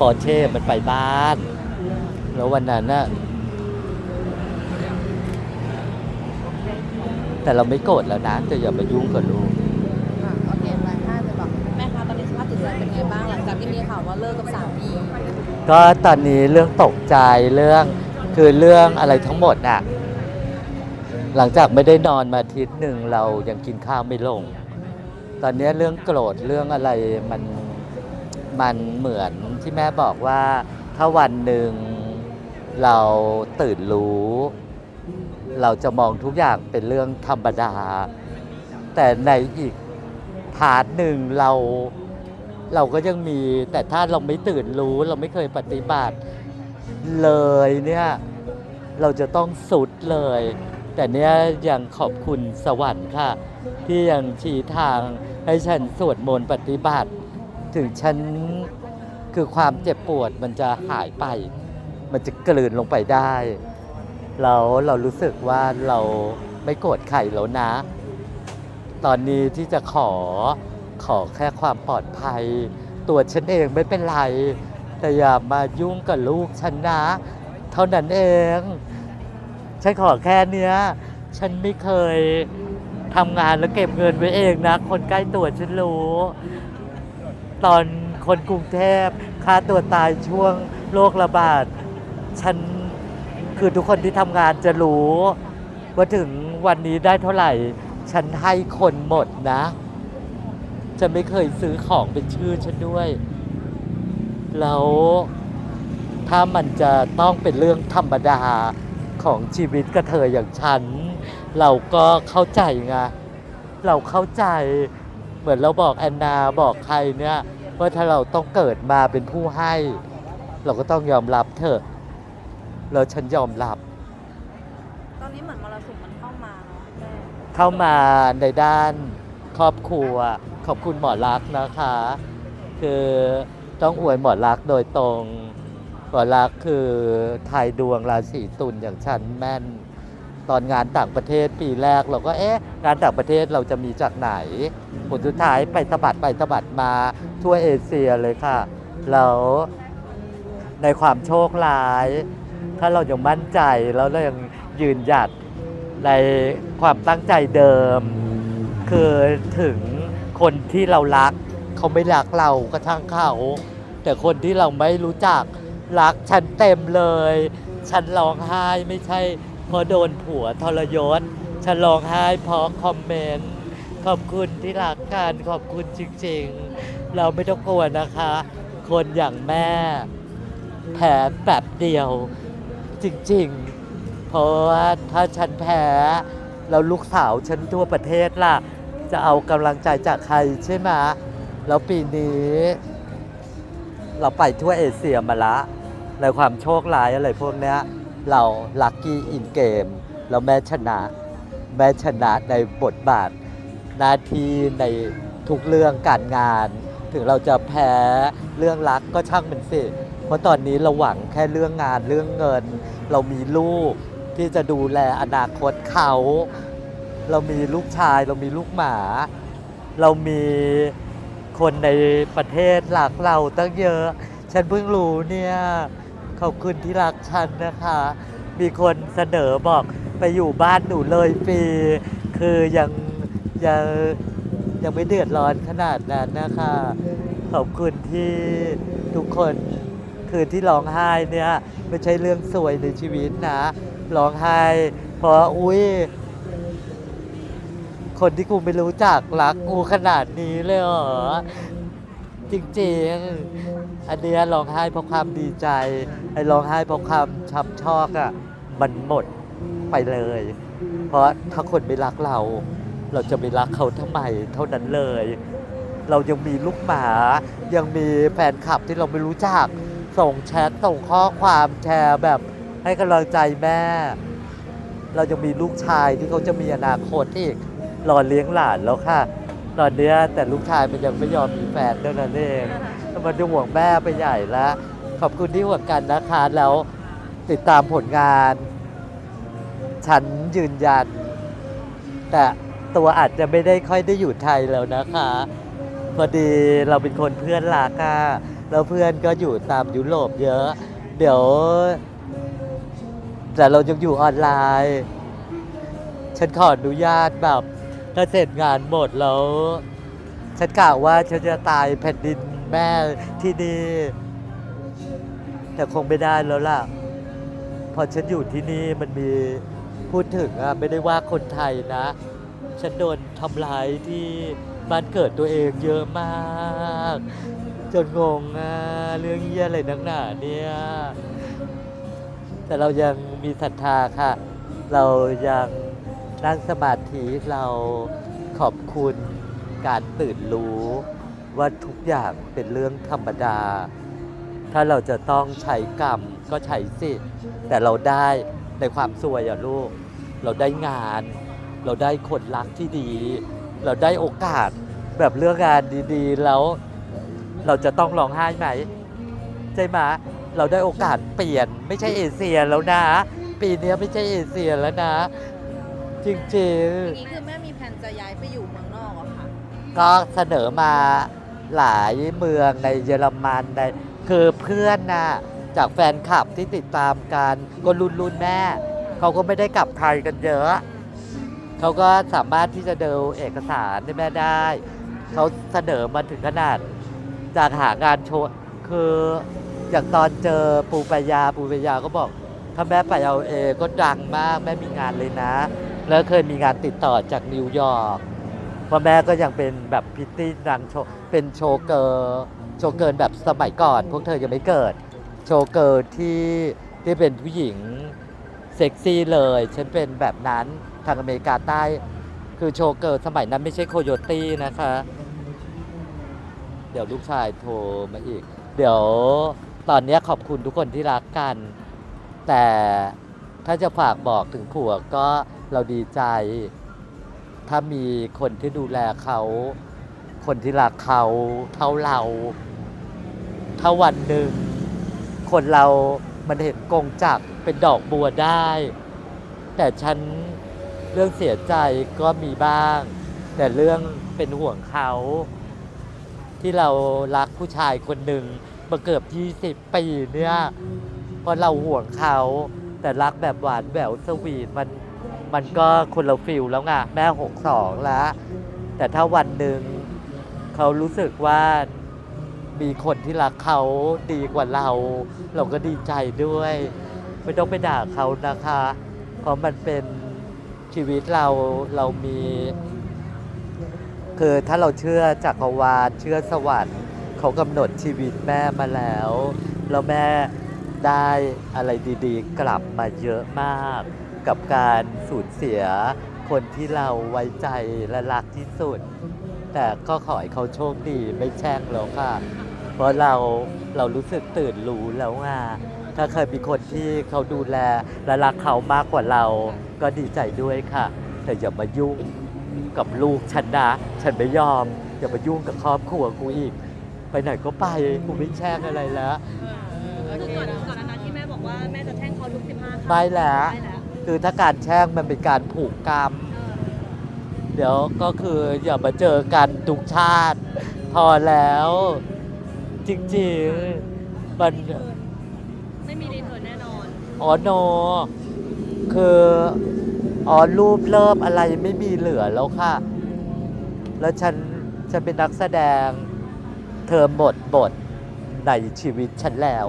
ปอร์เช่มันไปบ้าน แล้ววันนั้นน่ะแต่เราไม่โกรธแล้วนะจะอย่ามายุ่งกับลูกค่ะโอเคไปห้าจะบอกแม่คะตอนนี้สภาพจิตใจเป็นไงบ้างหลังจากที่มีข่าวว่าเลิกกับสามีก็ตอนนี้เรื่องตกใจเรื่องคือเรื่องอะไรทั้งหมดอะหลังจากไม่ได้นอนมาอาทิตย์หนึ่งเรายังกินข้าวไม่ลง ตอนนี้เรื่องโกรธเรื่องอะไรมัน มันเหมือนที่แม่บอกว่า ถ้าวันหนึ่งเราตื่นรู้ เราจะมองทุกอย่างเป็นเรื่องธรรมดา แต่ในอีกพาร์ทหนึ่งเราเราก็ยังมี แต่ถ้าเราไม่ตื่นรู้ เราไม่เคยปฏิบัติเลยเนี่ยเราจะต้องสุดเลย แต่เนี้ยยังขอบคุณสวรรค์ค่ะ ที่ยังชี้ทางให้ฉันสวดมนต์ปฏิบัติ ถึงฉันคือความเจ็บปวดมันจะหายไป มันจะกลืนลงไปได้แล้วเรารู้สึกว่าเราไม่โกรธใครแล้วนะ ตอนนี้ที่จะขอขอแค่ความปลอดภัย ตัวฉันเองไม่เป็นไร แต่อย่ามายุ่งกับลูกฉันนะ เท่านั้นเอง ฉันขอแค่เนี้ย ฉันไม่เคยทำงานแล้วเก็บเงินไว้เองนะ คนใกล้ตัวฉันรู้ ตอนคนกรุงเทพฆ่าตัวตายช่วงโรคระบาด ฉันคือทุกคนที่ทำงานจะรู้ ว่าถึงวันนี้ได้เท่าไหร่ ฉันให้คนหมดนะ จะไม่เคยซื้อของเป็นชื่อฉันด้วย แล้วถ้ามันจะต้องเป็นเรื่องธรรมดาของชีวิตกระเทยอย่างฉัน เราก็เข้าใจไงเราเข้าใจ เหมือนเราบอกแอนนาบอกใครเนี่ยว่าถ้าเราต้องเกิดมาเป็นผู้ให้ เราก็ต้องยอมรับเถอะแล้วฉันยอมรับ ตอนนี้เหมือนมรสุมมันเข้ามาเนาะแม่เข้ามาในด้านครอบครัว ขอบคุณหมอรักษณ์นะคะ คือต้องอวยหมอรักษณ์โดยตรง หมอรักษณ์คือทายดวงราศีตุลอย่างฉันแม่น ตอนงานต่างประเทศปีแรกเราก็เอ๊ะงานต่างประเทศเราจะมีจากไหน ผลสุดท้ายไปสะบัดไปสะบัดมาทั่วเอเชียเลยค่ะแล้วในความโชคร้าย ถ้าเรายังมั่นใจแล้วเรายังยืนหยัดในความตั้งใจเดิม คือถึงคนที่เรารัก เขาไม่รักเราก็ช่างเขา แต่คนที่เราไม่รู้จักรักฉันเต็มเลย ฉันร้องไห้ไม่ใช่ เพราะโดนผัวทรยศฉันร้องไห้เพราะคอมเมนต์ขอบคุณที่รักกันขอบคุณจริงๆ เราไม่ต้องกลัวนะคะ คนอย่างแม่แผลแบบเดียว จริงๆ เพราะว่าถ้าฉันแพ้แล้วลูกสาวฉันทั่วประเทศล่ะ จะเอากำลังใจจากใครใช่ไหมแล้วปีนี้ เราไปทั่วเอเชียมาละ ในความโชคร้ายอะไรพวกเนี้ย เราลัคกี้อินเกมเราแม้ชนะ แม้ชนะในบทบาท หน้าที่ในทุกเรื่องการงาน ถึงเราจะแพ้เรื่องรักก็ช่างมันสิ เพราะตอนนี้เราหวังแค่เรื่องงานเรื่องเงิน เรามีลูกที่จะดูแลอนาคตเขา เรามีลูกชาย เรามีลูกหมา เรามีคนในประเทศรักเราตั้งเยอะ ฉันเพิ่งรู้เนี่ย ขอบคุณที่รักฉันนะคะ มีคนเสนอบอกไปอยู่บ้านหนูเลยฟรีคือยังยังยังไม่เดือดร้อนขนาดนั้นนะคะ ขอบคุณที่ทุกคนคือที่ร้องไห้เนี่ยไม่ใช่เรื่องสวยในชีวิตนะร้องไห้เพราะอุ้ยคนที่กูไม่รู้จักรักกูขนาดนี้เลยเหรอ จริงๆ อันเนี้ยร้องไห้เพราะความดีใจ ไอ้ร้องไห้เพราะความช้ำชอกอะ่ะ มันหมดไปเลย เพราะถ้าคนไม่รักเรา เราจะไม่รักเขาทำไมเท่านั้นเลย เรายังมีลูกหมา ยังมีแฟนคลับที่เราไม่รู้จัก ส่งแชทส่งข้อความแชร์แบบให้กำลังใจแม่ เรายังมีลูกชายที่เขาจะมีอนาคตอีกรอเลี้ยงหลานแล้วค่ะ ตอนนี้แต่ลูกชายมันยังไม่ยอมมีแฟนเท่านั้นเองมันจะห่วงแม่ไปใหญ่แล้ว ขอบคุณที่ห่วงกันนะคะแล้วติดตามผลงาน ฉันยืนยัน แต่ตัวอาจจะไม่ได้ค่อยได้อยู่ไทยแล้วนะคะ พอดีเราเป็นคนเพื่อนรักอะแล้วเพื่อนก็อยู่ตามยุโรปเยอะ เดี๋ยว แต่เรายังอยู่ออนไลน์ ฉันขออนุญาตแบบ ถ้าเสร็จงานหมดแล้ว ฉันกล่าวว่าฉันจะตายแผ่นดินแม่ที่นี่แต่คงไม่ได้แล้วล่ะ พอฉันอยู่ที่นี่มันมีพูดถึงอะไม่ได้ว่าคนไทยนะ ฉันโดนทำร้ายที่บ้านเกิดตัวเองเยอะมาก จนงงอะเรื่องเยี่ยอะไรนักหนาเนี่ย แต่เรายังมีศรัทธาค่ะ เรายัง นั่งสมาธิเราขอบคุณการตื่นรู้ว่าทุกอย่างเป็นเรื่องธรรมดา ถ้าเราจะต้องใช้กรรมก็ใช้สิ แต่เราได้ในความสวยอะลูก เราได้งาน เราได้คนรักที่ดี เราได้โอกาสแบบเลือกงานดีๆ แล้ว เราจะต้องร้องไห้ไหมใช่ไหมเราได้โอกาสเปลี่ยนไม่ใช่เอเชียแล้วนะ ปีนี้ไม่ใช่เอเชียแล้วนะ จริงอย่างนี้คือแม่มีแผนจะย้ายไปอยู่เมืองนอกอะค่ะๆ ก็เสนอมาหลายเมืองในเยอรมันในคือเพื่อนน่ะจากแฟนคลับที่ติดตามกันก็รุ่นรุ่นๆแม่ เขาก็ไม่ได้กลับไทยกันเยอะ เขาก็สามารถที่จะดูเอกสารให้แม่ได้ เขาเสนอมาถึงขนาด จากหางานโชว์ คืออย่างตอนเจอปูปายาปูปายาก็บอก ถ้าแม่ไปเอาเอก็ดังมาก แม่มีงานเลยนะ แล้วเคยมีงานติดต่อจากนิวยอร์กพราะแม่ก็ยังเป็นแบบพิตตี้ดังโชว์เป็นโชว์เกอร์โชว์เกิร์ลแบบสมัยก่อน พวกเธอยังไม่เกิด โชว์เกิร์ลที่ที่เป็นผู้หญิงเซ็กซี่เลยฉันเป็นแบบนั้นทางอเมริกาใต้ คือโชว์เกิร์ลสมัยนั้นไม่ใช่โคโยตี้นะคะ เดี๋ยวลูกชายโทรมาอีก เดี๋ยวตอนนี้ขอบคุณทุกคนที่รักกัน แต่ถ้าจะฝากบอกถึงผัวก็ เราดีใจ ถ้ามีคนที่ดูแลเขา คนที่รักเขาเท่าเรา ถ้าวันหนึ่ง คนเรามันเห็นกงจักเป็นดอกบัวได้ แต่ฉันเรื่องเสียใจก็มีบ้าง แต่เรื่องเป็นห่วงเขา ที่เรารักผู้ชายคนหนึ่งมาเกือบ20 ปีเนี่ยเพราะเราห่วงเขา แต่รักแบบหวานแหววสวีทมัน มันก็คนละฟิลแล้วไงแม่62แล้ว แต่ถ้าวันหนึ่งเขารู้สึกว่ามีคนที่รักเขาดีกว่าเรา เราก็ดีใจด้วย ไม่ต้องไปด่าเขานะคะ เพราะมันเป็นชีวิตเราเรามี คือถ้าเราเชื่อจักรวาลเชื่อสวรรค์เขากำหนดชีวิตแม่มาแล้ว แล้วแม่ได้อะไรดีๆ กลับมาเยอะมาก กับการสูญเสียคนที่เราไว้ใจและรักที่สุด แต่ก็ขอให้เขาโชคดีไม่แช่งแล้วค่ะ เพราะเราเรารู้สึกตื่นรู้แล้วไงถ้าเคยมีคนที่เขาดูแลและรักเขามากกว่าเรา ก็ดีใจด้วยค่ะ แต่อย่ามายุ่งกับลูกฉันนะฉันไม่ยอม อย่ามายุ่งกับครอบครัวกูอีก ไปไหนก็ไปกูไม่แช่งอะไรแล้วก็คือก่อนก่อนหนานั้นที่แม่บอกว่าแม่จะแช่งเขาทุกสิบห้าครั้งไม่แล้ว ไม่แล้ว คือถ้าการแช่งมันเป็นการผูกกรรม เดี๋ยวก็คืออย่ามาเจอกันทุกชาติ พอแล้ว จริงๆมันไม่มีรีเทิร์นแน่นอนอ๋อโน คืออ๋อรูปเริ่มอะไรไม่มีเหลือแล้วค่ะ แล้วฉันฉันเป็นนักแสดง เธอหมดบทในชีวิตฉันแล้ว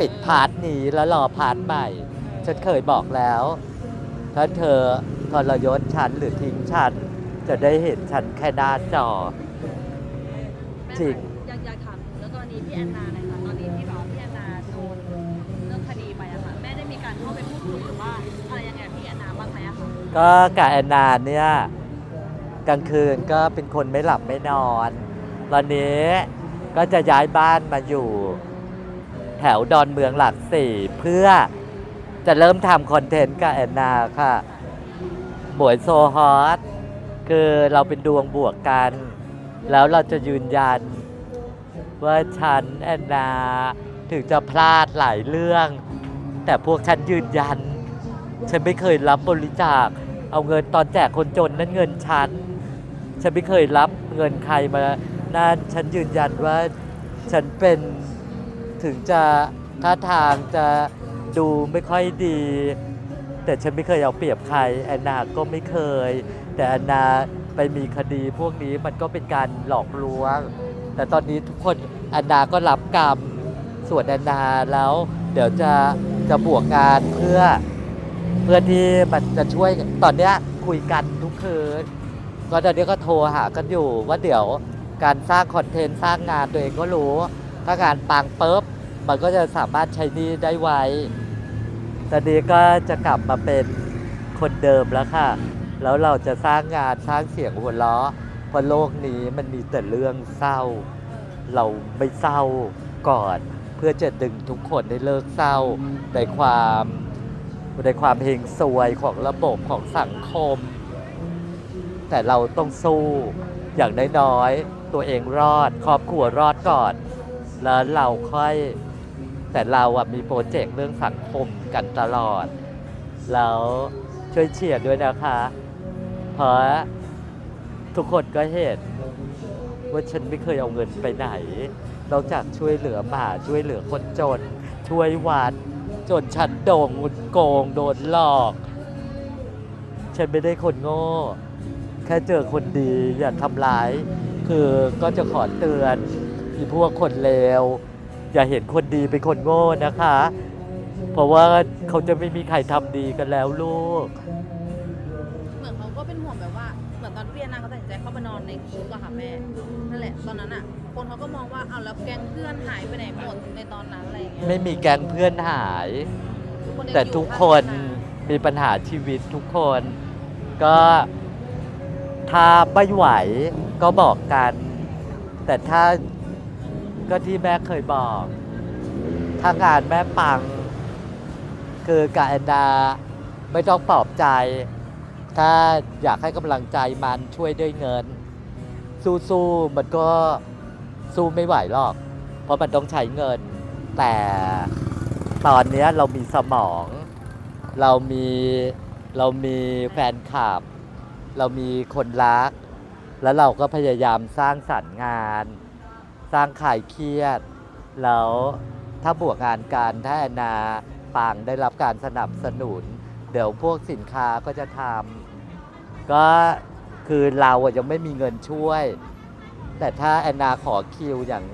ปิดพาร์ทนี้แล้วรอพาร์ทใหม่ ฉันเคยบอกแล้ว ถ้าเธอทรยศฉันหรือทิ้งฉัน จะได้เห็นฉันแค่หน้าจอ จริง อยากอยากถามแล้วกรณีพี่แอนนาหน่อยค่ะตอนนี้ที่บอกว่าพี่แอนนาโดนเรื่องคดีไปอะค่ะแม่ได้มีการเข้าไปพูดคุยหรือว่าอะไรยังไงกับพี่แอนนาบ้างไหมอะคะก็กับแอนนาเนี่ยกลางคืนก็เป็นคนไม่หลับไม่นอน ตอนนี้ก็จะย้ายบ้านมาอยู่ แถวดอนเมืองหลักสี่เพื่อ จะเริ่มทำคอนเทนต์กับแอนนาค่ะบวยโซฮอตคือเราเป็นดวงบวกกัน แล้วเราจะยืนยัน ว่าฉันแอนนา ถึงจะพลาดหลายเรื่อง แต่พวกฉันยืนยัน ฉันไม่เคยรับบริจาค เอาเงินตอนแจกคนจนนั่นเงินฉัน ฉันไม่เคยรับเงินใครมานั่นฉันยืนยันว่าฉันเป็นถึงจะท่าทางจะ ดูไม่ค่อยดี แต่ฉันไม่เคยเอาเปรียบใครแอนนาก็ไม่เคย แต่แอนนาไปมีคดีพวกนี้มันก็เป็นการหลอกลวง แต่ตอนนี้ทุกคนแอนนาก็รับกรรมส่วนแอนนาแล้ว เดี๋ยวจะจะบวกงานเพื่อ เพื่อที่มันจะช่วยตอนเนี้ยคุยกันทุกคืนก็ตอนนี้ก็โทรหากันอยู่ว่าเดี๋ยวการสร้างคอนเทนต์สร้างงานตัวเองก็รู้ ถ้างานปังปุ๊บมันก็จะสามารถใช้นี่ได้ไว ตอนนี้ก็จะกลับมาเป็นคนเดิมแล้วค่ะ แล้วเราจะสร้างงานสร้างเสียงหัวเราะเพราะโลกนี้มันมีแต่เรื่องเศร้า เราไม่เศร้าก่อน เพื่อจะดึงทุกคนให้เลิกเศร้าในความในความเฮงซวยของระบบของสังคม แต่เราต้องสู้อย่างน้อยๆตัวเองรอด ครอบครัวรอดก่อน แล้วเราค่อย แต่เราอะมีโปรเจกต์เรื่องสังคม กันตลอด แล้วช่วยเชียร์ด้วยนะคะ เพราะทุกคนก็เห็นว่าฉันไม่เคยเอาเงินไปไหน นอกจากช่วยเหลือหมาช่วยเหลือคนจน ช่วยวัด จนฉันโด่งงุนโกงโดนหลอก ฉันไม่ได้คนโง่ แค่เจอคนดีอย่าทำร้าย คือก็จะขอเตือนอีพวกคนเลวอย่าเห็นคนดีเป็นคนโง่นะคะ เพราะว่าเขาจะไม่มีใครทำดีกันแล้วลูก เหมือนเขาก็เป็นห่วงแบบว่า เหมือนตอนพี่แอนนาเขาตัดสินใจเข้าไปนอนในคุกอะค่ะแม่ นั่นแหละ ตอนนั้นอะคนเขาก็มองว่าเอาแล้วแก๊งเพื่อนหายไปไหนหมดในตอนนั้นอะไรอย่างเงี้ยไม่มีแก๊งเพื่อนหาย คนยังแต่อยู่ทุกข้างคนแอนนามีปัญหาชีวิตทุกคน ก็ถ้าไม่ไหวก็บอกกัน แต่ถ้าก็ที่แม่เคยบอก ถ้างานแม่ปัง คือกบแอนดาไม่ต้องปลอบใจ ถ้าอยากให้กำลังใจมันช่วยด้วยเงิน สู้ๆมันก็สู้ไม่ไหวหรอก เพราะมันต้องใช้เงิน แต่ตอนนี้เรามีสมอง เรามีเรามีแฟนคลับ เรามีคนรัก แล้วเราก็พยายามสร้างสรรค์งาน สร้างขายเครียด แล้วถ้าบวกงานการถ้าแอนนา ปางได้รับการสนับสนุน เดี๋ยวพวกสินค้าก็จะทำก็คือเราอะยังไม่มีเงินช่วย แต่ถ้าแอนนาขอคิวอย่าง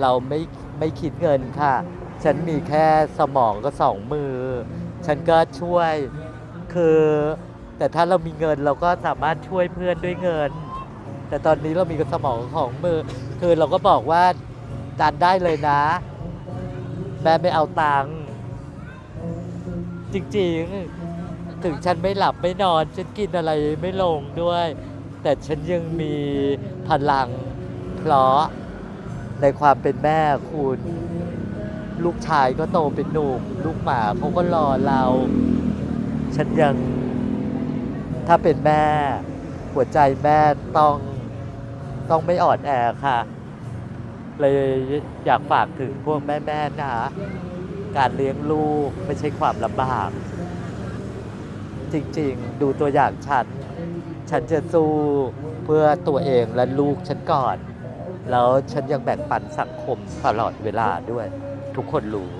เราไม่ไม่คิดเงินค่ะ ฉันมีแค่สมองก็สองมือ ฉันก็ช่วยคือ แต่ถ้าเรามีเงินเราก็สามารถช่วยเพื่อนด้วยเงิน แต่ตอนนี้เรามีสมองของมือ คือเราก็บอกว่าดันได้เลยนะ แม่ไม่เอาตังค์ จริงๆ ถึงฉันไม่หลับไม่นอน ฉันกินอะไรไม่ลงด้วย แต่ฉันยังมีพลังเพราะในความเป็นแม่คุณ ลูกชายก็โตเป็นหนุ่มลูกหมาเขาก็รอเรา ฉันยังถ้าเป็นแม่ หัวใจแม่ต้องต้องไม่อ่อนแอค่ะ เลยอยากฝากถึงพวกแม่ ๆ นะ การเลี้ยงลูกไม่ใช่ความลำบาก จริงๆ ดูตัวอย่างฉัน ฉันจะสู้เพื่อตัวเองและลูกฉันก่อน แล้วฉันยังแบ่งปันสังคมตลอดเวลาด้วย ทุกคนรู้